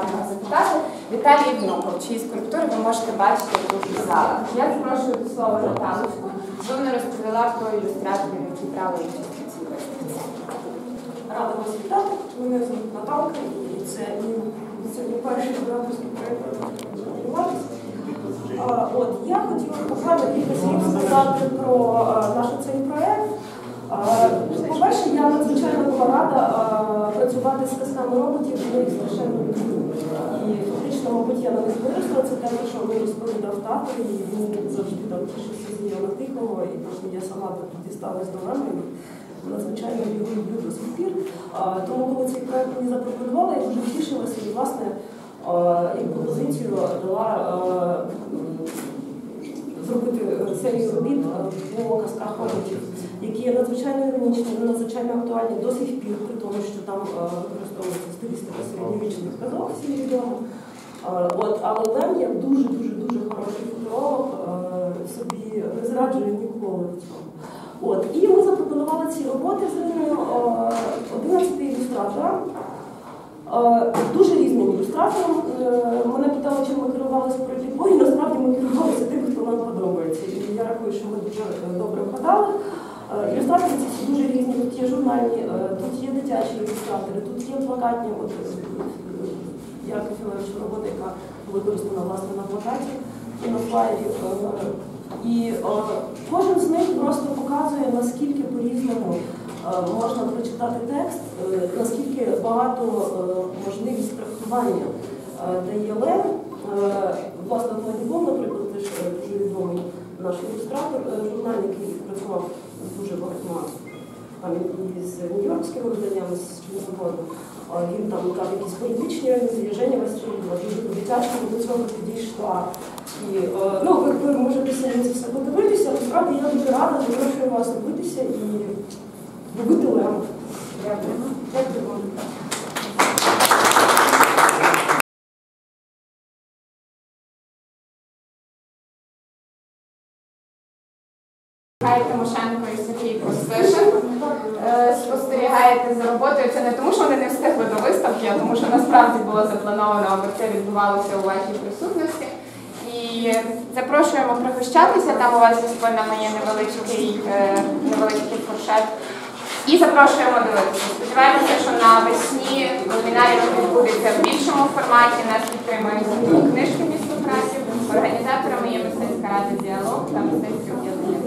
вас запитати. Віталій Внуков, чиї скульптури ви можете бачити тут у залах. Я запрошую до слова Наталочку, бо вона розповіла про ілюстраторів, які брали участь у цій. Рада вас вітати. Мене звуть Наталка, і це сьогодні перший випуск От Я хотіла буквально кілька слів сказати про наш цей проєкт. По-перше, я надзвичайно була рада працювати з казками роботів я виросла. Це те, про що ви розповідав тато, і він завжди там тішився з Єна Тихого, і потім я сама тут дісталась до мене. Надзвичайно його люблю до сих пір. Тому, коли цей проект мені запропонували, я дуже тішилася і, власне, як пропозицію дала зробити серію робіт по казках роботів, які є надзвичайно іронічні, надзвичайно актуальні до сих пір, при тому, що там використовується стилістика середньовічних казок, всім відомо. А, От, але Лем як дуже-дуже дуже хороший футуролог а, собі не зраджує ніколи в цьому. От, і ми запропонували ці роботи з е, 11 ілюстраторам. Е, Дуже різним ілюстратором. Е, Мене питали, чим ми керувалися проти бою. Насправді ми керувалися тим, хто нам подобається. І я рахую, що ми дуже е, добре вгадали. Е, Ілюстратори ці дуже різні. Тут є журнальні, е, тут є дитячі ілюстратори, тут є плакатні. От, е, Яра робота, яка використана власне на плакаті і на флаєрі. Е, І е, кожен з них просто показує, наскільки по-різному е, можна прочитати текст, наскільки багато можливість трактування дає Лев. Власне, Владимир, наприклад, теж дуже відомий наш ілюстратор, журнальник, який працював дуже багатьма і з Нью-Йоркським виданням, з чим завгодно. Він там дав якісь політичні реалізації, Женя дуже по-дитячому до цього підійшла. І, е, ну, ви, ви можете самі це все подивитися, насправді я дуже рада, запрошую вас дивитися і робити лем. Дякую. Дякую. Гай Тимошенко і Сергій Костишин. Спостерігаєте за роботою. Це не тому, що вони не встигли до виставки, а тому, що насправді було заплановано, аби це відбувалося у вашій присутності. І запрошуємо пригощатися. Там у вас зі спинами є невеличкий, е, невеличкий фуршет. І запрошуємо дивитися. Сподіваємося, що навесні вебінарі відбудеться в більшому форматі. Нас підтримують книжки місто праці. Організаторами є мистецька рада діалог та мистецьке об'єднання.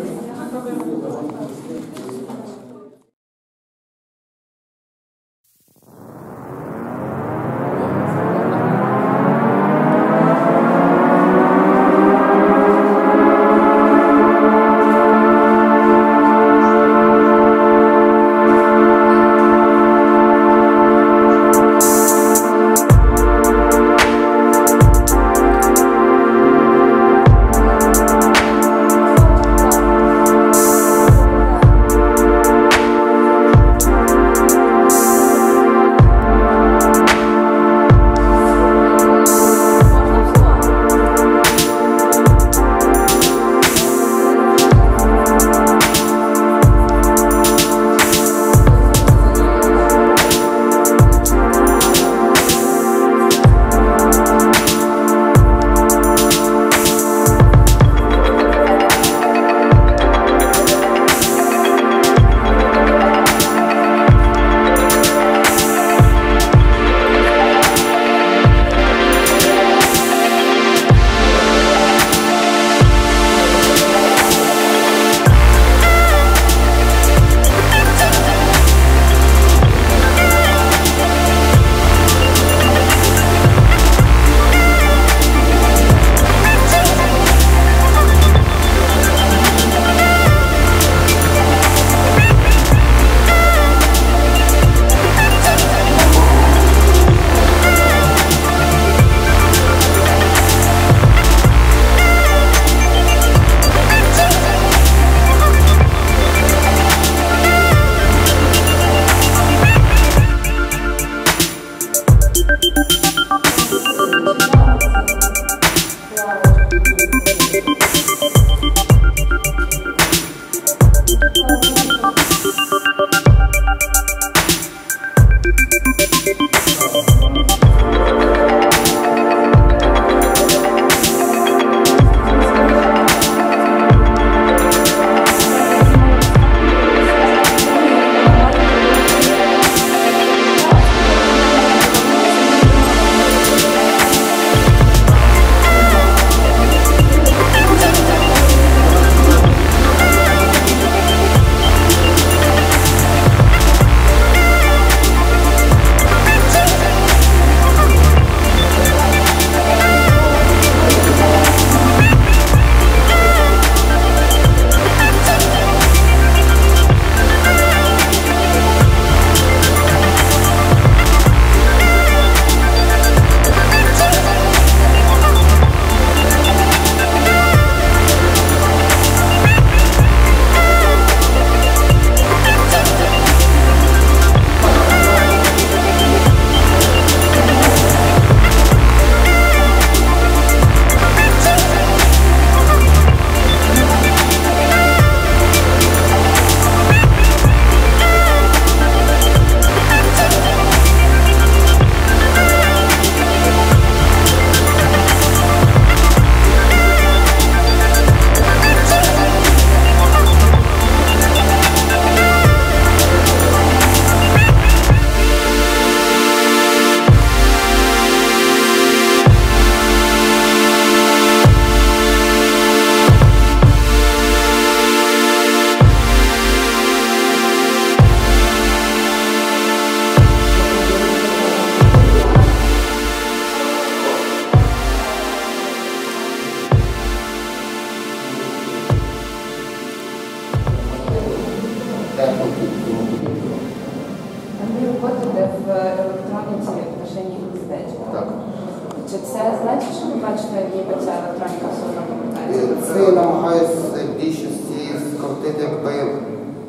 Чи це значить, що ви бачите, ніби ця електроніка одно Це я намагаюся більшості скоротити якби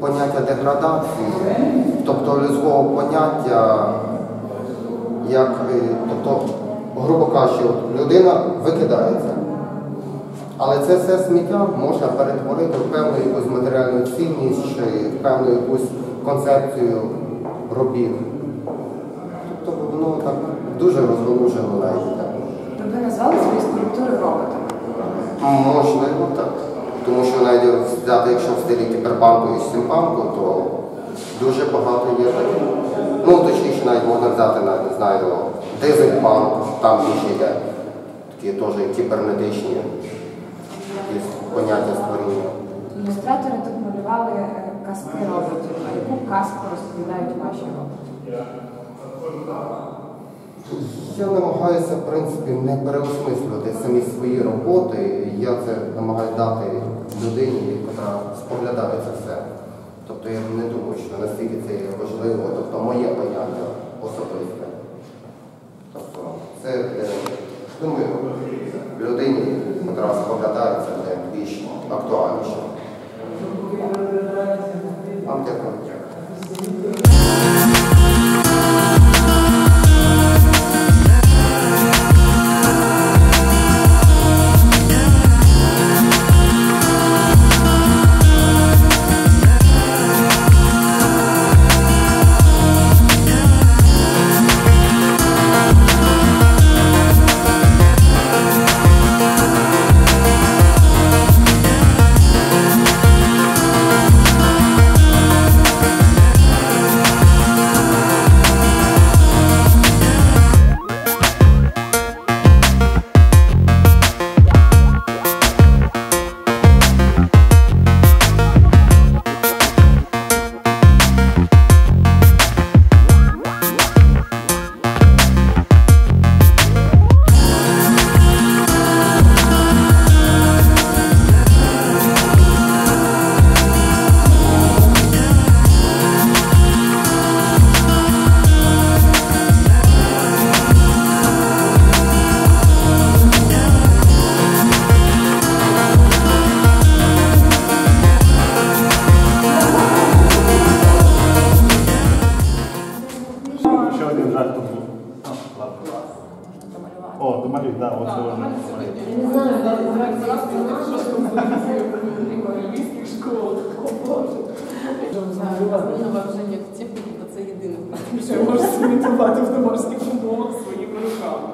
поняття деградації, тобто людського поняття, як, е, тобто, грубо кажучи, людина викидається. Але це все сміття можна перетворити в певну якусь матеріальну цінність чи певну якусь концепцію робіт. Тобто воно так дуже розгалужено навіть. Ви назвали свої скульптури роботами? Можливо, так. Тому що навіть взяти, якщо в стилі кіберпанку і стімпанку, то дуже багато є таких. Ну, точніше, навіть можна взяти, навіть, не знаю, дизель-панк, там більше є такі теж кібернетичні якісь поняття створіння. Ілюстратори тут малювали е, казки роботів. А яку казку розповідають ваші роботи? Я намагаюся, в принципі, не переосмислювати самі свої роботи. Я це намагаюся дати людині, яка споглядає це все. Тобто я не думаю, що настільки це є важливо, тобто моє поняття особисте. Тобто це е, думаю, людині, яка споглядає це це більш актуальніше. Вам дякую. О, до малюк, так, оце воно. Нова вже як техніки, це єдине, що я можу зімітувати в домашніх умовах своїми руками.